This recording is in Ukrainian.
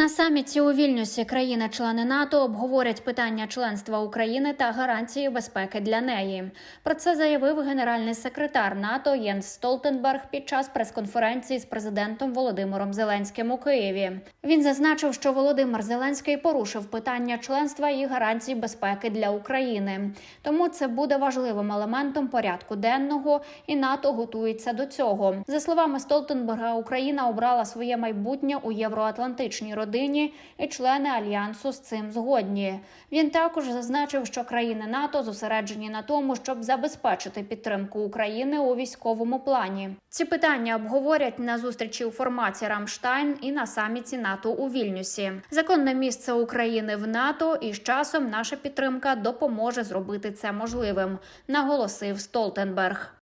На саміті у Вільнюсі країни-члени НАТО обговорять питання членства України та гарантії безпеки для неї. Про це заявив генеральний секретар НАТО Єнс Столтенберг під час прес-конференції з президентом Володимиром Зеленським у Києві. Він зазначив, що Володимир Зеленський порушив питання членства і гарантій безпеки для України. Тому це буде важливим елементом порядку денного, і НАТО готується до цього. За словами Столтенберга, Україна обрала своє майбутнє у євроатлантичній родині, і члени альянсу з цим згодні. Він також зазначив, що країни НАТО зосереджені на тому, щоб забезпечити підтримку України у військовому плані. Ці питання обговорять на зустрічі у форматі Рамштайн і на саміті НАТО у Вільнюсі. Законне місце України в НАТО, і з часом наша підтримка допоможе зробити це можливим, наголосив Столтенберг.